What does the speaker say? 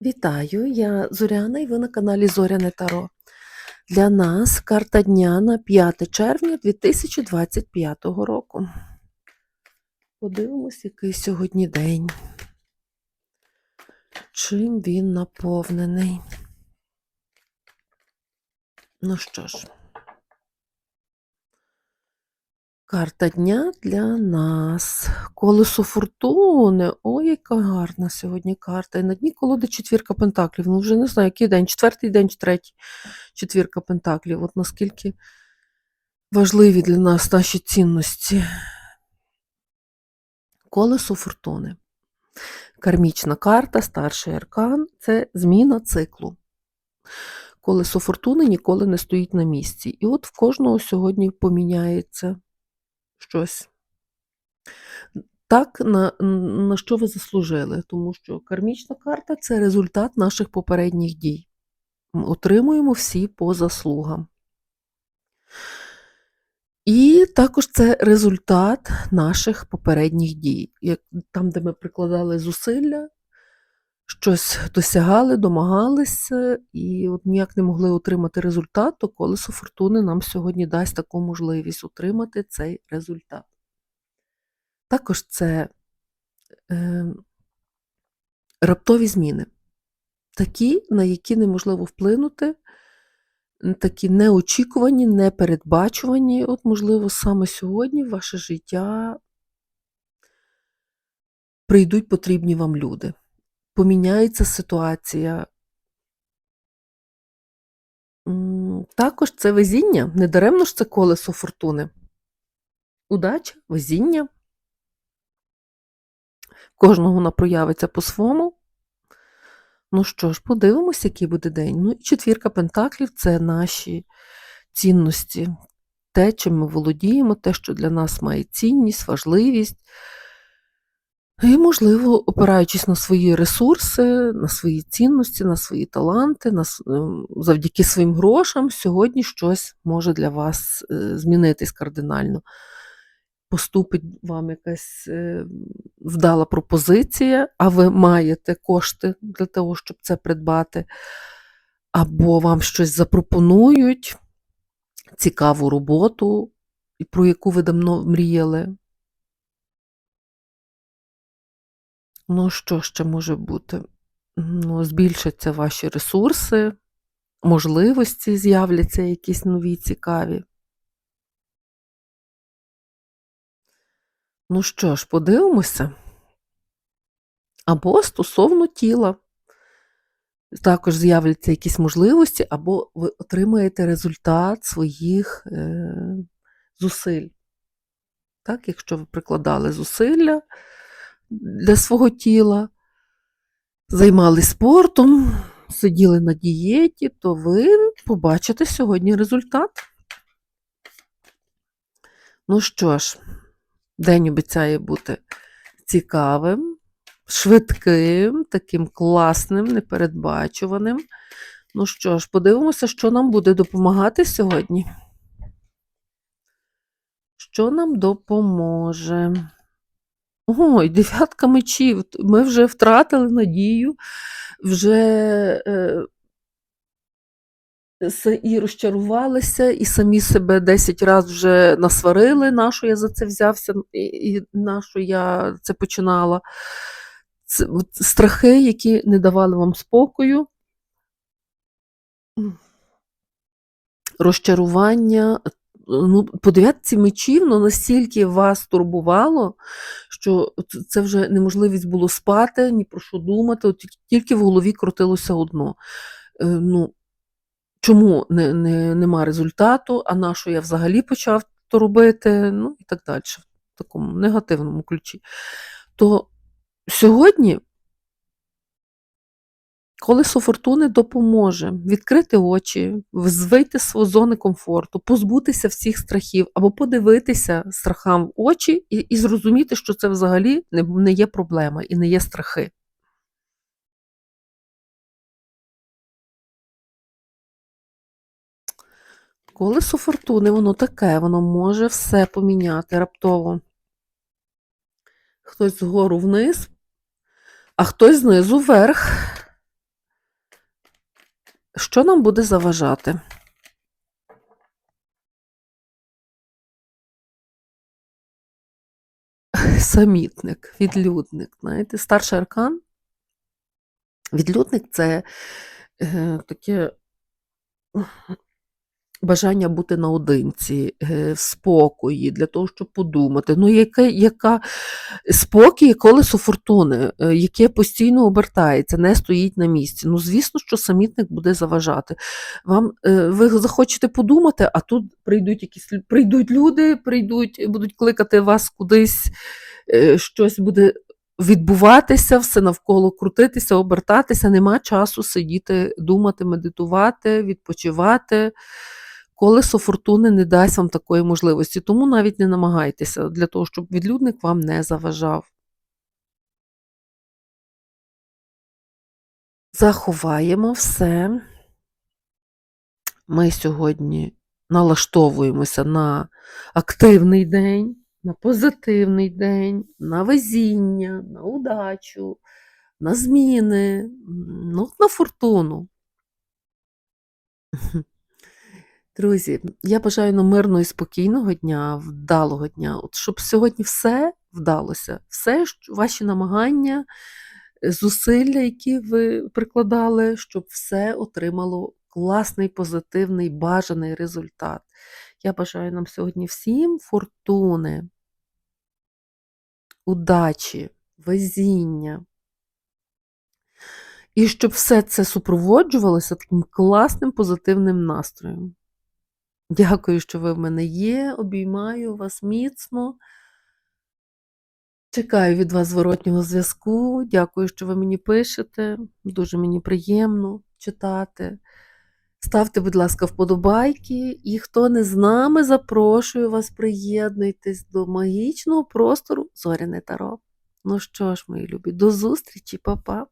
Вітаю, я Зоряна і ви на каналі Зоряне Таро. Для нас карта дня на 5 червня 2025 року. Подивимось, який сьогодні день. Чим він наповнений. Ну що ж, карта дня для нас. Колесо фортуни. Ой, яка гарна сьогодні карта. І на дні колоди четвірка пентаклів. Ну, вже не знаю, який день, четвертий день чи третій четвірка пентаклів. От наскільки важливі для нас наші цінності. Колесо фортуни. Кармічна карта, старший аркан це зміна циклу. Колесо фортуни ніколи не стоїть на місці. І от в кожного сьогодні поміняється щось. Так, на, на що ви заслужили, тому що кармічна карта це результат наших попередніх дій. Ми отримуємо всі по заслугам. І також це результат наших попередніх дій. Як Там, де ми прикладали зусилля, щось досягали, домагалися, і от ніяк не могли отримати результат, то колесо фортуни нам сьогодні дасть таку можливість отримати цей результат. Також це е, раптові зміни, такі, на які неможливо вплинути, такі неочікувані, непередбачувані. От, можливо, саме сьогодні в ваше життя прийдуть потрібні вам люди. Поміняється ситуація. Також це везіння, недаремно ж це колесо фортуни. Удача, везіння. Кожного вона проявиться по-своєму. Ну що ж, подивимося, який буде день. Ну і четвірка пентаклів це наші цінності, те, чим ми володіємо, те, що для нас має цінність, важливість. І, можливо, опираючись на свої ресурси, на свої цінності, на свої таланти, на, ем, завдяки своїм грошам, сьогодні щось може для вас е, змінитись кардинально. Поступить вам якась е, вдала пропозиція, а ви маєте кошти для того, щоб це придбати, або вам щось запропонують, цікаву роботу, про яку ви давно мріяли. Ну, що ще може бути? Ну, Збільшаться ваші ресурси, можливості з'являться якісь нові цікаві. Ну що ж, подивимося. Або стосовно тіла. Також з'являться якісь можливості, або ви отримаєте результат своїх е, зусиль. Так, Якщо ви прикладали зусилля для свого тіла, займалися спортом, сиділи на дієті, то ви побачите сьогодні результат. Ну що ж, день обіцяє бути цікавим, швидким, таким класним, непередбачуваним. Ну що ж, подивимося, що нам буде допомагати сьогодні. Що нам допоможе? Ой, дев'ятка мечів. Ми вже втратили надію, вже е, і розчарувалися, і самі себе 10 разів вже насварили, на що я за це взявся, і на що я це починала. Це, страхи, які не давали вам спокою. Розчарування, ну, по дев'ятці мечів ну, настільки вас турбувало, що це вже неможливість було спати, ні про що думати, от тільки в голові крутилося одно. Е, ну, Чому не, не, нема результату, а на що я взагалі почав то робити, ну і так далі, в такому негативному ключі. То сьогодні Колесо фортуни допоможе відкрити очі, вийти з зони комфорту, позбутися всіх страхів, або подивитися страхам в очі і і зрозуміти, що це взагалі не, не є проблема і не є страхи. Колесо фортуни, воно таке, воно може все поміняти раптово. Хтось згору вниз, а хтось знизу вверх. Що нам буде заважати? Самітник, відлюдник. Знаєте, старший аркан. Відлюдник це е, таке бажання бути наодинці, е, спокої, для того, щоб подумати. Ну, яке, яка спокій, колесо фортуни, е, яке постійно обертається, не стоїть на місці. Ну, звісно, що самітник буде заважати. Вам, е, ви захочете подумати, а тут прийдуть якісь прийдуть люди, прийдуть, будуть кликати вас кудись, щось буде відбуватися, все навколо крутитися, обертатися. Нема часу сидіти, думати, медитувати, відпочивати. Колесо фортуни не дасть вам такої можливості, тому навіть не намагайтеся для того, щоб відлюдник вам не заважав. Заховаємо все. Ми сьогодні налаштовуємося на активний день, на позитивний день, на везіння, на удачу, на зміни, ну, на фортуну. Друзі, я бажаю нам мирного і спокійного дня, вдалого дня. От щоб сьогодні все вдалося, все ваші намагання, е, зусилля, які ви прикладали, щоб все отримало класний, позитивний, бажаний результат. Я бажаю нам сьогодні всім фортуни, удачі, везіння. І щоб все це супроводжувалося таким класним позитивним настроєм. Дякую, що ви в мене є. Обіймаю вас міцно. Чекаю від вас зворотнього зв'язку. Дякую, що ви мені пишете. Дуже мені приємно читати. Ставте, будь ласка, вподобайки. І хто не з нами, запрошую вас, приєднуйтесь до магічного простору Зоряне Таро. Ну що ж, мої любі, до зустрічі, па-па!